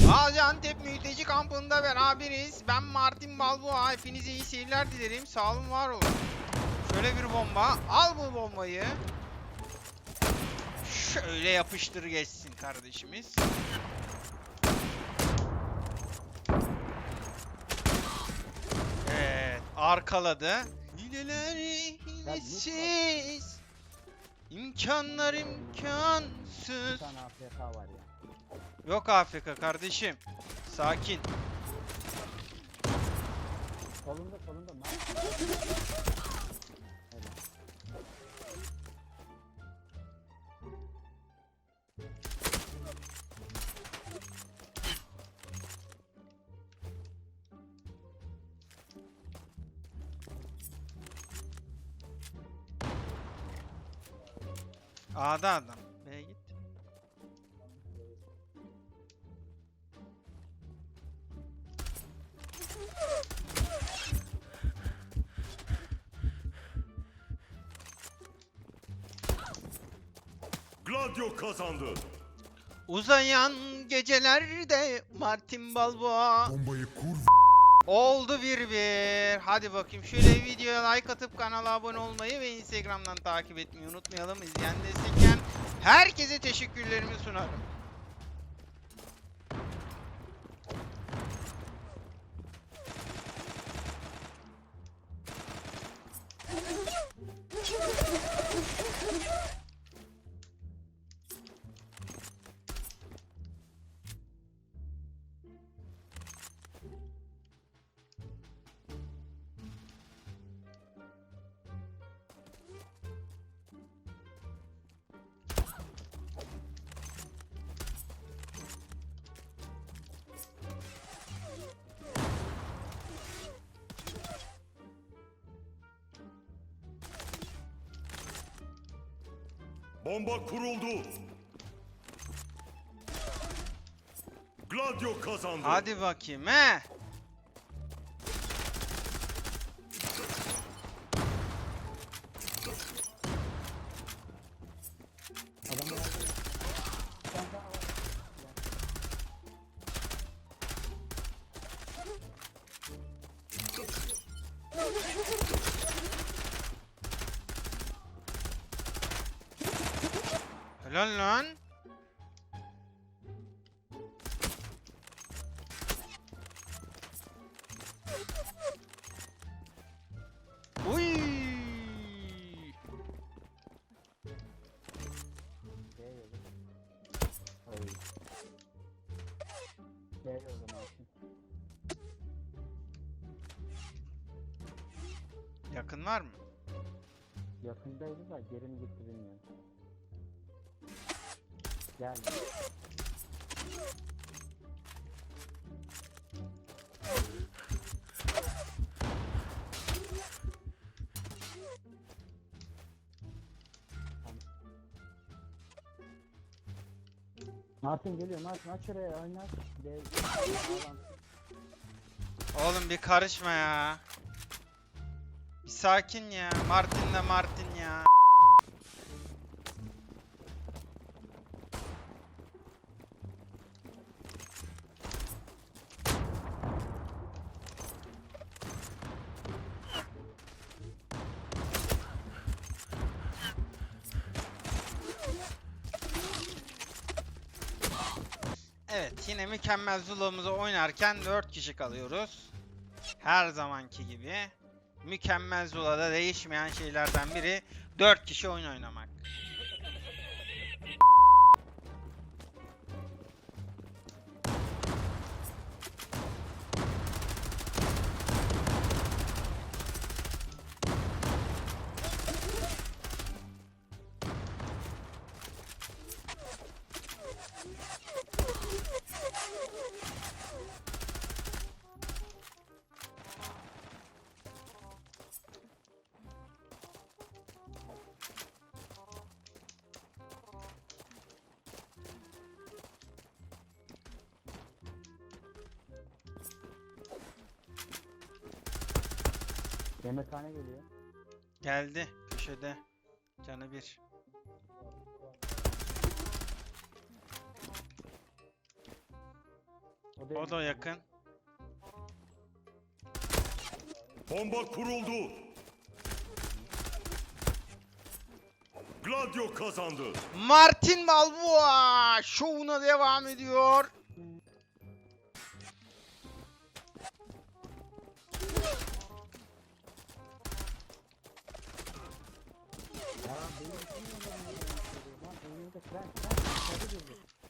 Gaziantep mülteci kampında beraberiz. Ben Martin Balboa. Hepinize iyi seyirler dilerim. Sağ olun, var olun. Şöyle bir bomba. Al bu bombayı. Şöyle yapıştır geçsin kardeşimiz. Evet, arkaladı. Hileler hilesiz. İmkanlar Bir imkansız. tane AFK var ya. Yok AFK kardeşim. Sakin. Solunda solunda A'da adam. B'ye git. Gladio kazandı. Uzayan gecelerde Martin Balboa Bombayı kur oldu bir bir. Hadi bakayım şöyle videoya like atıp kanala abone olmayı ve Instagram'dan takip etmeyi unutmayalım. İzleyen destekleyen herkese teşekkürlerimi sunarım. Bomba kuruldu. Gladio kazandı. Hadi bakayım he. Helal lan. Uy. Yakın var mı? Yakındaydı da geri mi gitti. Gel. Martin geliyor Martin aç oraya oynar. Bağlantı. Oğlum bir karışma ya. Bir sakin ya. Martin de Martin Evet yine mükemmel Zula'mızı oynarken 4 kişi kalıyoruz. Her zamanki gibi. Mükemmel Zula'da değişmeyen şeylerden biri 4 kişi oyun oynamak. Yemekhane geliyor. Geldi köşede. Canı bir. da, O da yakın. Bomba kuruldu. Gladio kazandı. Martin Balboa şovuna devam ediyor. Ya benim için mi lan? Lan önümde fren fren tabii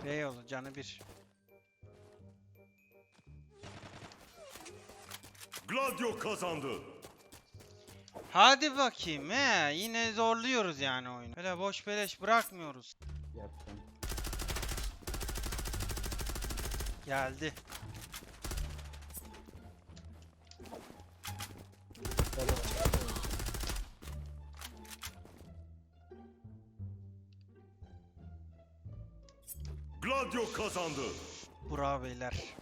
girdi. Beyoğlu canı bir. Gladio kazandı. Hadi bakayım he. Yine zorluyoruz yani oyunu. Öyle boş beleş bırakmıyoruz. Yaptım. Geldi. Gladio kazandı. Bravo beyler.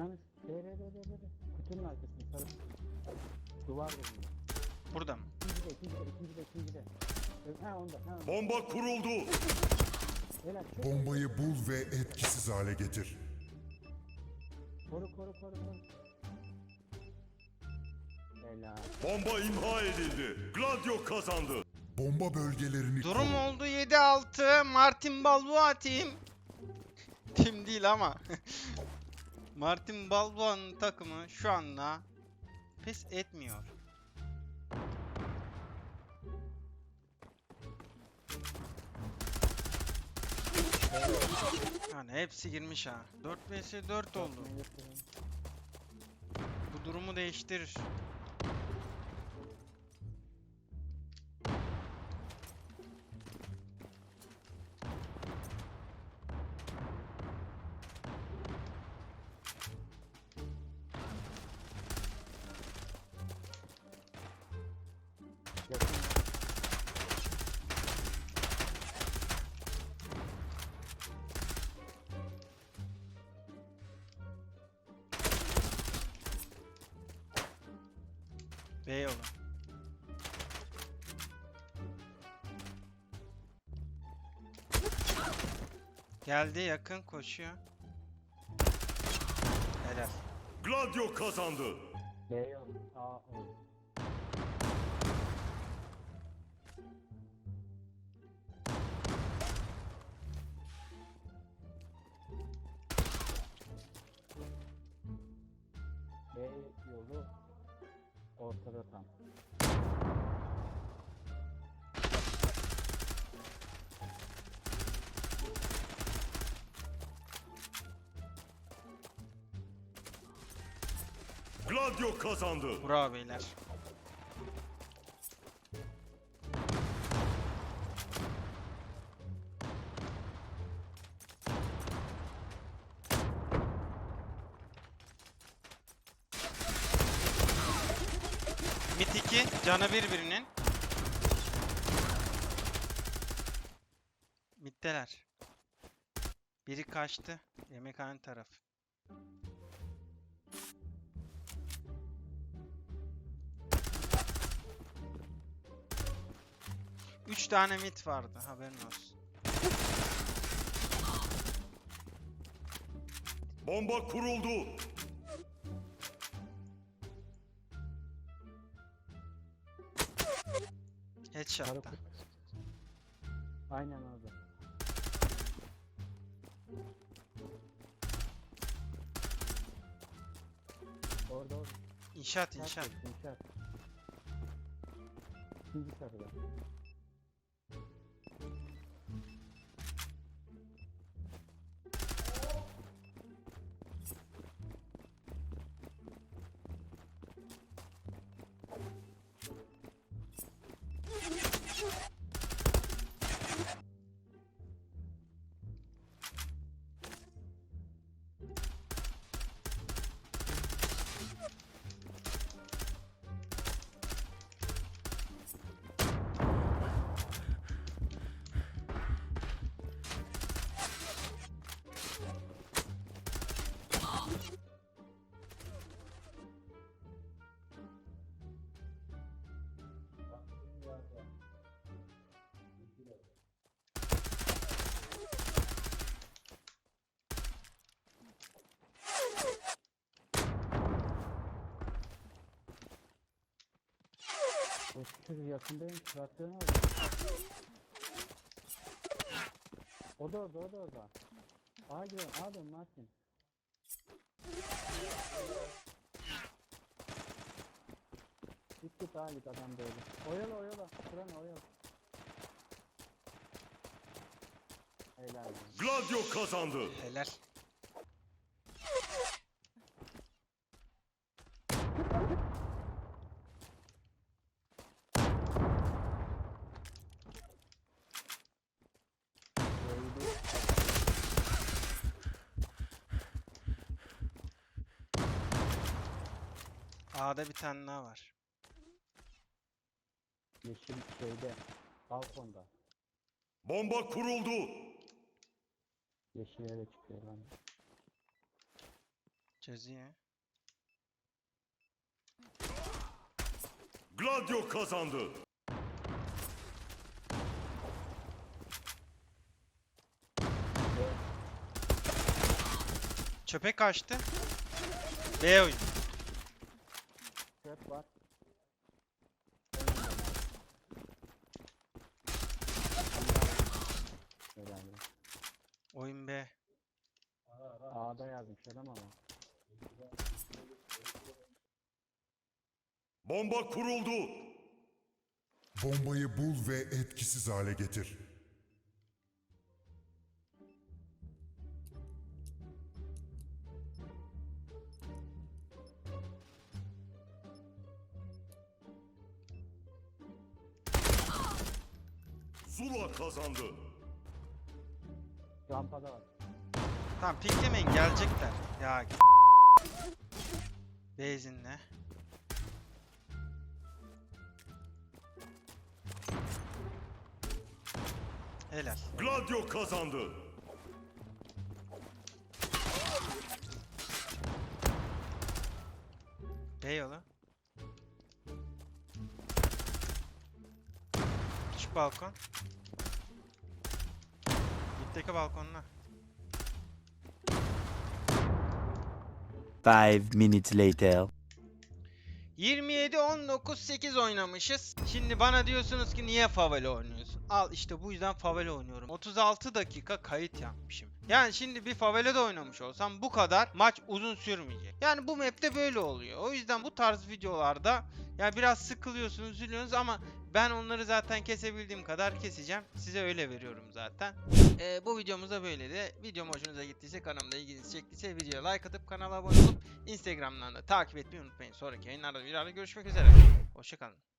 Sana mı? Re re re re re. Kutunun arkasında sarı. Duvar dibinde. Burada mı? İkinci de ikinci de ikinci de ikinci de. Ha onda ha onda. Bomba kuruldu. Helal çok Bombayı bul ve etkisiz hale getir. Koru koru koru koru. Helal. Bomba imha edildi. Gladio kazandı. Bomba bölgelerini Durum koru. oldu 7-6. Martin Balboa team. Team değil ama. Martin Balboa'nın takımı şu anda pes etmiyor. Yani hepsi girmiş ha. 4 vs 4 oldu. Bu durumu değiştirir. Beyoğlu. Geldi yakın koşuyor. Helal. Gladio kazandı. B yok. Gladio kazandı. Bravo beyler. Mit 2, canı birbirinin. Mitteler. Biri kaçtı. Yemekhane tarafı. Üç tane mit vardı haberin olsun. Bomba kuruldu. Headshot'ta. Aynen orada. Orada orada. İnşaat İnşaat. inşaat. İkinci sarıda. O çocuk yakındaymış. Traktörün orada. O da orada, o da orada. Ağa gidelim, ağa dön Martin. Git git ağa git adam böyle. Oyala oyala, Kur'an oyala. Helal. Gladio kazandı. Helal. A'da bir tane daha var. Yeşil şeyde, balkonda. Bomba kuruldu. Yeşil eve çıkıyor lan. Ceziye. Gladio kazandı. Çöpe kaçtı. B oyun. Çöp var. Helal. olsun. Oyun B. A'da yazmış adam ama. Bomba kuruldu. Bombayı bul ve etkisiz hale getir. Zula kazandı. Rampada var. Tamam piklemeyin gelecekler. Ya Benzinle. Helal. Gladio kazandı. Yolu. Küçük balkon. Mitteki balkonla. Five minutes later. 27 19 8 oynamışız. Şimdi bana diyorsunuz ki niye favela oynuyorsun? Al işte bu yüzden favela oynuyorum. 36 dakika kayıt yapmışım. Yani şimdi bir favelada oynamış olsam bu kadar maç uzun sürmeyecek. Yani bu map'te böyle oluyor. O yüzden bu tarz videolarda yani biraz sıkılıyorsunuz, üzülüyorsunuz ama ben onları zaten kesebildiğim kadar keseceğim. Size öyle veriyorum zaten. Ee, bu videomuz da böyleydi. Videom hoşunuza gittiyse kanalımda ilginizi çektiyse videoya like atıp kanala abone olup Instagram'dan da takip etmeyi unutmayın. Sonraki yayınlarda bir arada görüşmek üzere. Hoşçakalın.